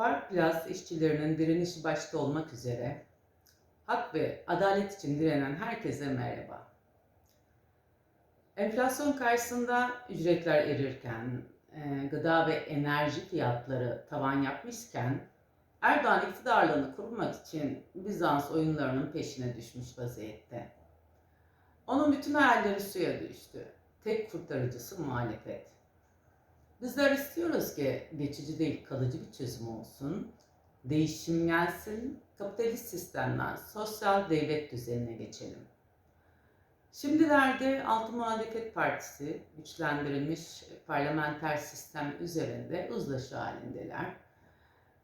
Park Plaza işçilerinin direnişi başta olmak üzere hak ve adalet için direnen herkese merhaba. Enflasyon karşısında ücretler erirken, e, gıda ve enerji fiyatları tavan yapmışken Erdoğan iktidarlığını kurmak için Bizans oyunlarının peşine düşmüş vaziyette. Onun bütün hayalleri suya düştü. Tek kurtarıcısı muhalefet. Bizler istiyoruz ki geçici değil kalıcı bir çözüm olsun. Değişim gelsin, kapitalist sistemden sosyal devlet düzenine geçelim. Şimdilerde Altı Muhalefet Partisi güçlendirilmiş parlamenter sistem üzerinde uzlaşı halindeler.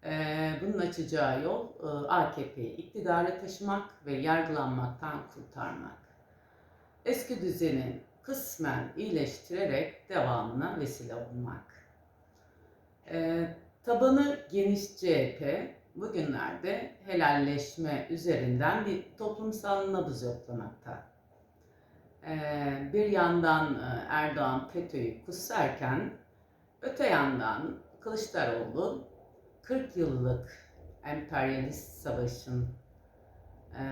Ee, Bunun açacağı yol e, AKP'yi iktidara taşımak ve yargılanmaktan kurtarmak. Eski düzeni kısmen iyileştirerek devamına vesile olmak. Ee, tabanı geniş CHP bugünlerde helalleşme üzerinden bir toplumsal nabız yoklamakta. Ee, bir yandan e, Erdoğan FETÖ'yü kutsarken öte yandan Kılıçdaroğlu 40 yıllık emperyalist savaşın e,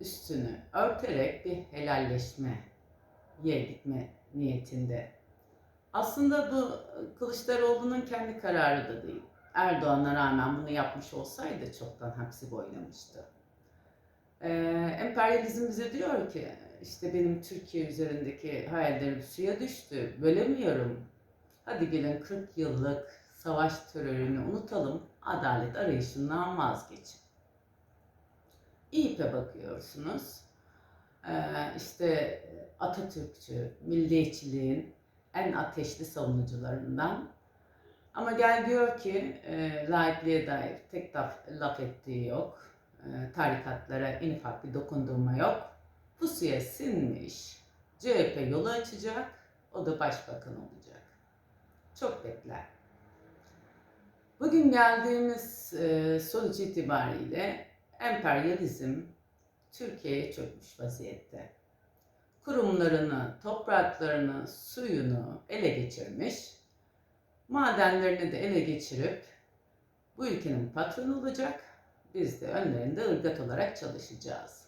üstünü örterek bir helalleşmeye gitme niyetinde. Aslında bu Kılıçdaroğlu'nun kendi kararı da değil. Erdoğan'a rağmen bunu yapmış olsaydı çoktan hapsi boylamıştı. Ee, emperyalizm bize diyor ki işte benim Türkiye üzerindeki hayallerim suya düştü, bölemiyorum. Hadi gelin 40 yıllık savaş terörünü unutalım, adalet arayışından vazgeçin. İYİP'e bakıyorsunuz. Ee, işte Atatürkçü, milliyetçiliğin en ateşli savunucularından. Ama gel diyor ki e, laikliğe dair tek laf, laf ettiği yok. E, tarikatlara en ufak bir dokundurma yok. Pusuya sinmiş. CHP yolu açacak. O da başbakan olacak. Çok bekler. Bugün geldiğimiz e, sonuç itibariyle emperyalizm Türkiye'ye çökmüş vaziyette. Kurumlarını, topraklarını, suyunu ele geçirmiş, madenlerini de ele geçirip bu ülkenin patronu olacak, biz de önlerinde ırgat olarak çalışacağız.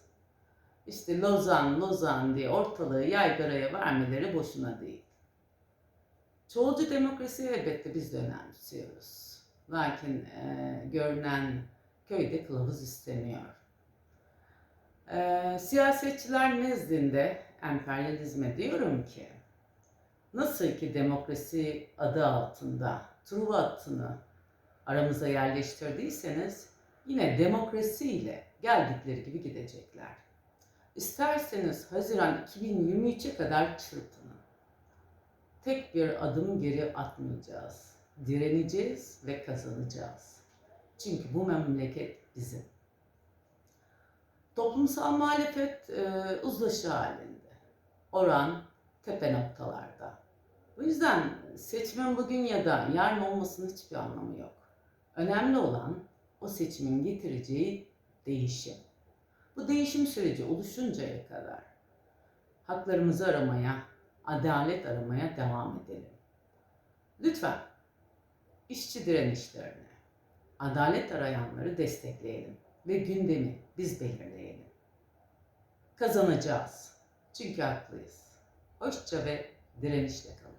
İşte Lozan, Lozan diye ortalığı yaygaraya vermeleri boşuna değil. Çoğulcu demokrasiyi elbette biz de önemsiyoruz. Lakin e, görünen köyde kılavuz istemiyor. E, siyasetçiler nezdinde emperyalizme diyorum ki, nasıl ki demokrasi adı altında Truva hattını aramıza yerleştirdiyseniz, yine demokrasiyle geldikleri gibi gidecekler. İsterseniz Haziran 2023'e kadar çırpının. Tek bir adım geri atmayacağız. Direneceğiz ve kazanacağız. Çünkü bu memleket bizim. Toplumsal muhalefet e, uzlaşı halinde. Oran tepe noktalarda. O yüzden seçimin bugün ya da yarın olmasının hiçbir anlamı yok. Önemli olan o seçimin getireceği değişim. Bu değişim süreci oluşuncaya kadar haklarımızı aramaya, adalet aramaya devam edelim. Lütfen işçi direnişlerini, adalet arayanları destekleyelim ve gündemi biz belirleyelim. Kazanacağız. Çünkü haklıyız. Hoşça ve direnişle kalın.